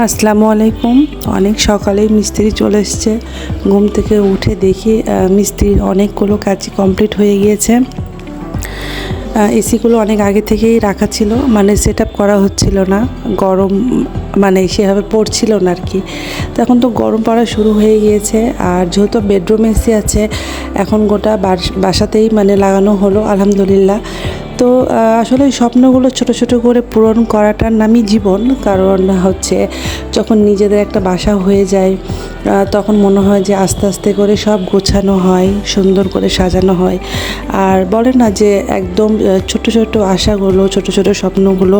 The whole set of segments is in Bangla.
আসসালামু আলাইকুম। অনেক সকালেই মিস্ত্রি চলে এসছে। ঘুম থেকে উঠে দেখি মিস্ত্রির অনেকগুলো কাজ কমপ্লিট হয়ে গিয়েছে। এসিগুলো অনেক আগে থেকেই রাখা ছিল মানে সেট করা হচ্ছিল না। গরম মানে সেভাবে পড়ছিল না আর কি। তো এখন তো গরম পড়া শুরু হয়ে গিয়েছে, আর যেহেতু বেডরুম এসি আছে, এখন গোটা বাস- বাসাতেই মানে লাগানো হলো, আলহামদুলিল্লাহ। তো আসলে স্বপ্নগুলো ছোট ছোট করে পূরণ করাটার নামই জীবন। কারণ হচ্ছে যখন নিজেদের একটা বাসা হয়ে যায় তখন মনে হয় যে আস্তে আস্তে করে সব গোছানো হয়, সুন্দর করে সাজানো হয়। আর বলে না যে একদম ছোট ছোট আশাগুলো, ছোট ছোট স্বপ্নগুলো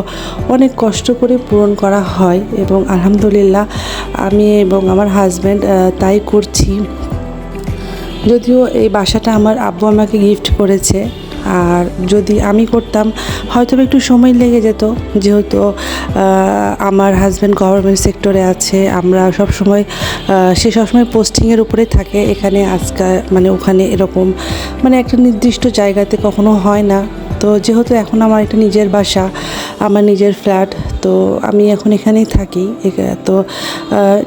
অনেক কষ্ট করে পূরণ করা হয় এবং আলহামদুলিল্লাহ আমি এবং আমার হাজব্যান্ড তাই করছি। যদিও এই বাসাটা আমার আব্বু আমাকে গিফট করেছে। আর যদি আমি করতাম হয়তো একটু সময় লেগে যেত। যেহেতু আমার হাজব্যান্ড গভর্নমেন্ট সেক্টরে আছে, আমরা সব সময় সে সবসময় পোস্টিংয়ের উপরে থাকে। এখানে আজকাল মানে ওখানে এরকম মানে একটা নির্দিষ্ট জায়গাতে কখনো হয় না। তো যেহেতু এখন আমার একটা নিজের বাসা, আমার নিজের ফ্ল্যাট তো আমি এখন এখানেই থাকি। তো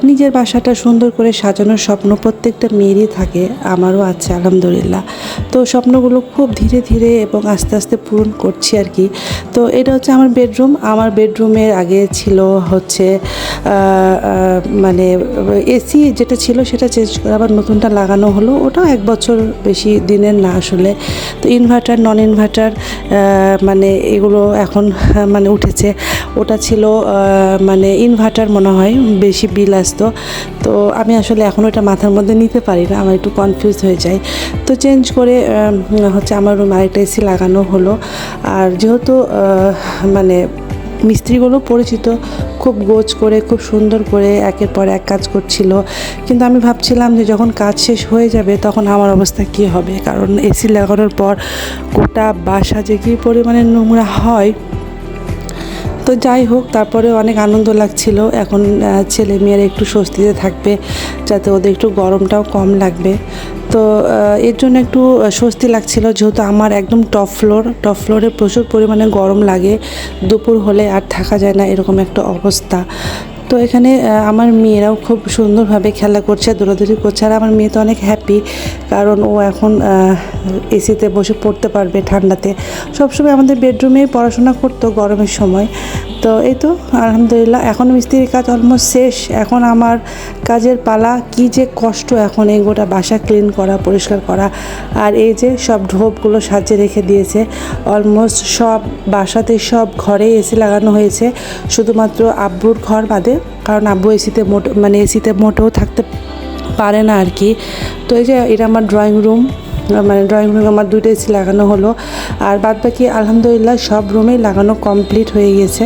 নিজের বাসাটা সুন্দর করে সাজানোর স্বপ্ন প্রত্যেকটা মেয়েরই থাকে, আমারও আছে আলহামদুলিল্লাহ। তো স্বপ্নগুলো খুব ধীরে ধীরে এবং আস্তে আস্তে পূরণ করছি আর কি। তো এটা হচ্ছে আমার বেডরুম আমার বেডরুমের আগে ছিল হচ্ছে মানে এসি যেটা ছিল সেটা চেঞ্জ করে আবার নতুনটা লাগানো হলো। ওটাও এক বছর বেশি দিনের না আসলে। তো ইনভার্টার নন ইনভার্টার মানে এগুলো এখন মানে উঠেছে। ওটা ছিল মানে ইনভার্টার মনে হয়, বেশি বিল আসতো। তো আমি আসলে এখন ওটা মাথার মধ্যে নিতে পারি না। আমার একটু কনফিউজ হয়ে যায়। তো চেঞ্জ করে হচ্ছে আমার রুম আরেকটা এসি লাগানো হলো। আর যেহেতু মানে মিস্ত্রিগুলো পরিচিত, খুব গোছ করে, খুব সুন্দর করে একের পর এক কাজ করছিল। কিন্তু আমি ভাবছিলাম যে যখন কাজ শেষ হয়ে যাবে, তখন আমার অবস্থা কী হবে? কারণ এসি লাগানোর পর গোটা বাসা যে কী পরিমাণে নোংরা হয়, তো যাই হোক, তারপরে অনেক আনন্দ লাগছিল। এখন ছেলে মেয়েরা একটু স্বস্তিতে থাকবে, যাতে ওদের একটু গরমটাও কম লাগবে। তো এর জন্য একটু স্বস্তি লাগছিল যেহেতু আমার একদম টপ ফ্লোর টপ ফ্লোরে প্রচুর পরিমাণে গরম লাগে। দুপুর হলে আর থাকা যায় না, এরকম একটা অবস্থা। তো এখানে আমার মেয়েরাও খুব সুন্দরভাবে খেলা করছে, দৌড়াদৌড়ি করছে। আর আমার মেয়ে তো অনেক হ্যাপি কারণ ও এখন এসিতে বসে পড়তে পারবে ঠান্ডাতে। সবসময় আমাদের বেডরুমেই পড়াশোনা করতো গরমের সময়। তো এই তো, আলহামদুলিল্লাহ। এখন মিস্ত্রির কাজ অলমোস্ট শেষ। এখন আমার কাজের পালা, কি যে কষ্ট এখন এই গোটা বাসা ক্লিন করা, পরিষ্কার করা। আর এই যে সব ঢোপগুলো সাজিয়ে রেখে দিয়েছে। অলমোস্ট সব বাসাতে সব ঘরে এসি লাগানো হয়েছে। শুধুমাত্র আব্বুর ঘর বাদে, কারণ আব্বু এসিতে মোট মানে এসিতে মোটেও থাকতে পারে না আর কি। তো এই যে, এটা আমার ড্রয়িং রুম মানে ড্রয়িং রুমে আমার দুটো এসি লাগানো হলো। আর বাদ বাকি আলহামদুলিল্লাহ সব রুমেই লাগানো কমপ্লিট হয়ে গেছে।